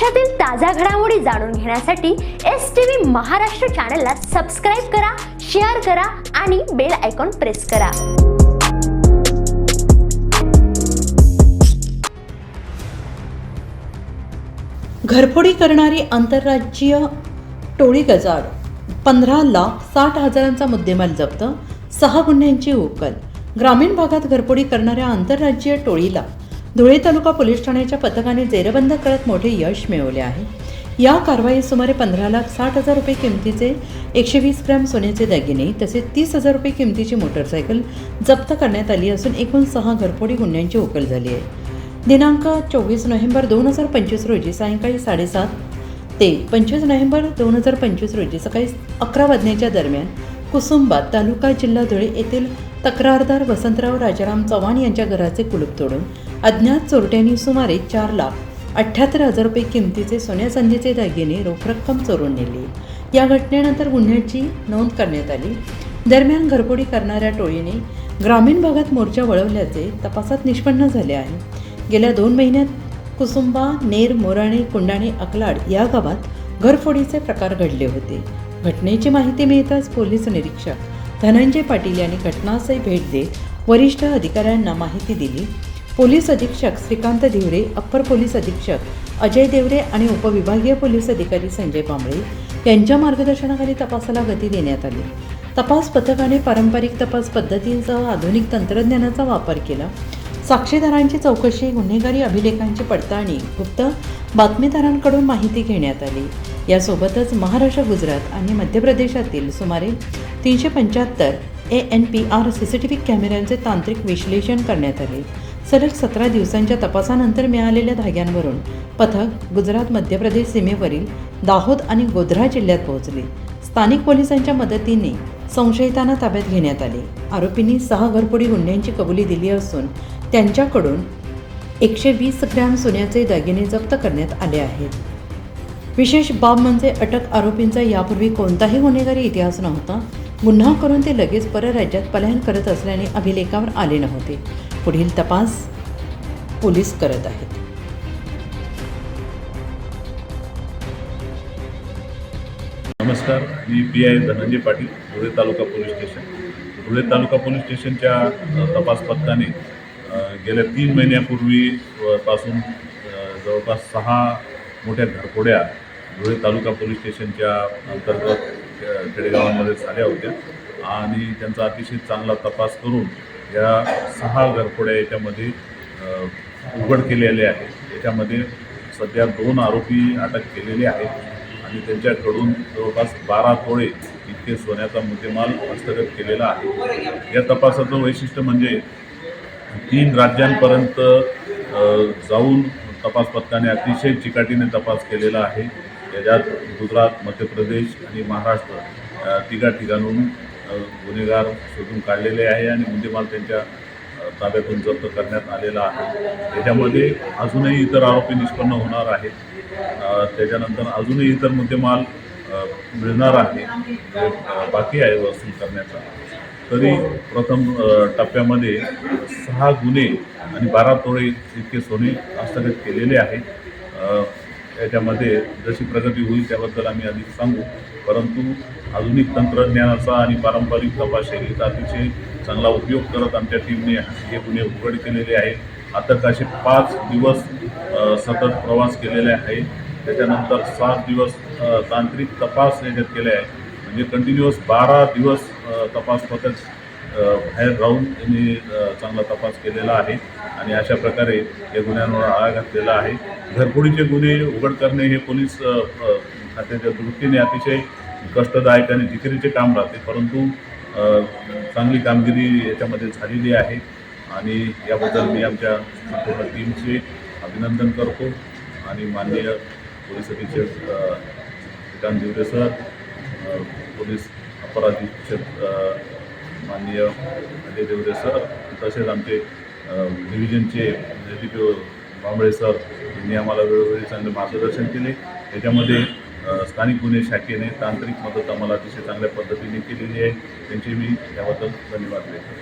महाराष्ट्रातील ताज्या घडामोडी जाणून घेण्यासाठी एस टी व्ही महाराष्ट्र चॅनलला सबस्क्राईब करा शेअर करा आणि बेल आयकॉन प्रेस करा. घरफोडी करणारी आंतरराज्यीय टोळी गजाड पंधरा लाख साठ हजारांचा मुद्देमाल जप्त सहा गुन्ह्यांची उकल. ग्रामीण भागात घरफोडी करणाऱ्या आंतरराज्यीय टोळीला धुळे तालुका पोलीस ठाण्याच्या पथकाने जेरबंद करत मोठे यश मिळवले आहे. या कारवाईत सुमारे पंधरा लाख साठ हजार रुपये किमतीचे एकशे वीस ग्रॅम सोन्याचे दागिने तसेच तीस हजार रुपये किमतीची मोटरसायकल जप्त करण्यात आली असून एकूण सहा घरफोडी गुन्ह्यांची उकल झाली आहे. दिनांक चोवीस नोव्हेंबर दोन हजार पंचवीस रोजी सायंकाळी साडेसात ते पंचवीस नोव्हेंबर दोन हजार पंचवीस रोजी सकाळी अकरा वाजण्याच्या दरम्यान कुसुंबा तालुका जिल्हा धुळे येथील तक्रारदार वसंतराव राजाराम चव्हाण यांच्या घराचे कुलूप तोडून अज्ञात चोरट्यांनी सुमारे चार लाख अठ्ठ्याहत्तर हजार रुपये किमतीचे सोन्या चांदीचे दागिने रोख रक्कम चोरून नेली. या घटनेनंतर गुन्ह्याची नोंद करण्यात आली. दरम्यान घरफोडी करणाऱ्या टोळीने ग्रामीण भागात मोर्चा वळवल्याचे तपासात निष्पन्न झाले आहे. गेल्या दोन महिन्यात कुसुंबा नेर मोराणे कुंडाणे अकलाड या गावात घरफोडीचे प्रकार घडले होते. घटनेची माहिती मिळताच पोलीस निरीक्षक धनंजय पाटील यांनी घटनास्थळी भेट देत वरिष्ठ अधिकाऱ्यांना माहिती दिली. पोलीस अधीक्षक श्रीकांत धिवरे अप्पर पोलीस अधीक्षक अजय देवरे आणि उपविभागीय पोलीस अधिकारी संजय कांबळे यांच्या मार्गदर्शनाखाली तपासाला गती देण्यात आली. तपास पथकाने पारंपरिक तपास पद्धतींसह आधुनिक तंत्रज्ञानाचा वापर केला. साक्षीदारांची चौकशी गुन्हेगारी अभिलेखांची पडताळणी गुप्त बातमीदारांकडून माहिती घेण्यात आली. यासोबतच महाराष्ट्र गुजरात आणि मध्य प्रदेशातील सुमारे तीनशे पंच्याहत्तर A N P R C C T V कॅमेऱ्यांचे तांत्रिक विश्लेषण करण्यात आले. सलग सतरा दिवसांच्या तपासानंतर मिळालेल्या धाग्यांवरून पथक गुजरात मध्य प्रदेश सीमेवरील दाहोद आणि गोध्रा जिल्ह्यात पोहोचले. स्थानिक पोलिसांच्या मदतीने संशयितांना ताब्यात घेण्यात आले. आरोपींनी सहा घरफोडी गुन्ह्यांची कबुली दिली असून त्यांच्याकडून एकशे वीस ग्रॅम सोन्याचे दागिने जप्त करण्यात आले आहेत. विशेष बाब म्हणजे अटक आरोपींचा यापूर्वी कोणताही गुन्हेगारी इतिहास नव्हता. गुन्हा करून ते लगेच परराज्यात पलायन करत असल्याने अभिलेखावर आले नव्हते. पुढील तपास पोलीस करत आहेत. नमस्कार मी P I Dhananjay Patil Dhule taluka police station. Dhule taluka police स्टेशनच्या तपास पथकाने गेल्या तीन महिन्यापूर्वी पासून जवळपास सहा मोठ्या घरफोड्या धुळे तालुका पोलीस स्टेशनच्या अंतर्गत खेडेगावांमध्ये झाल्या होत्या. आणि त्यांचा अतिशय चांगला तपास करून या सहा घरफोड्या याच्यामध्ये उघड केलेले आहेत. याच्यामध्ये सध्या दोन आरोपी अटक केलेले आहेत आणि त्यांच्याकडून जवळपास बारा तोळे इतके सोन्याचा मुद्देमाल हस्तगत केलेला आहे. या तपासाचं वैशिष्ट्य म्हणजे तीन राज्यांपर्यंत जाऊन तपास पथकाने अतिशय चिकाटीने तपास केलेला आहे. त्याच्यात गुजरात मध्य प्रदेश आणि महाराष्ट्र तिघा ठिकाणून गुन्हेगार शोधून काढलेले आहे आणि मुद्देमाल त्यांच्या ताब्यातून जप्त करण्यात आलेला आहे. त्याच्यामध्ये अजूनही इतर आरोपी निष्पन्न होणार आहेत. त्याच्यानंतर अजूनही इतर मुद्देमाल मिळणार आहे. बाकी आहे वसूल करण्याचा. तरी प्रथम टप्प्यामध्ये सहा गुन्हे आणि बारा तोळे इतके सोने हस्तगत केलेले आहे याच्यामध्ये जशी प्रगती होईल त्याबद्दल आम्ही अधिक सांगू. परंतु आधुनिक तंत्रज्ञानाचा आणि पारंपरिक तपासशैलीचा अतिशय चांगला उपयोग करत आमच्या टीमने हे गुन्हे उघड केलेले आहेत. आता असे पाच दिवस सतत प्रवास केलेले आहे. त्याच्यानंतर सात दिवस तांत्रिक तपास याच्यात केले आहे म्हणजे कंटिन्युअस बारा दिवस तपास पथक बाहेर राहून त्यांनी चांगला तपास केलेला आहे आणि अशा प्रकारे या गुन्ह्यांवर आळा घातलेला आहे. घरफोडीचे गुन्हे उघड करणे हे पोलीस खात्याच्या दृष्टीने अतिशय कष्टदायक आणि जिकिरीचे काम राहते. परंतु चांगली कामगिरी याच्यामध्ये झालेली आहे आणि याबद्दल मी आमच्या संपूर्ण टीमचे अभिनंदन करतो आणि माननीय पोलीस अधीक्षक श्रीकांत दिवरे सर पोलीस अपर माननीय अजय देवरे सर तसेच आमचे डिव्हिजनचे D P O Bamble sir यांनी आम्हाला वेळोवेळी चांगले मार्गदर्शन केले. त्याच्यामध्ये स्थानिक गुन्हे शाखेने तांत्रिक मदत आम्हाला अतिशय चांगल्या पद्धतीने केलेली आहे. त्यांचे मी याबद्दल धन्यवाद देतो.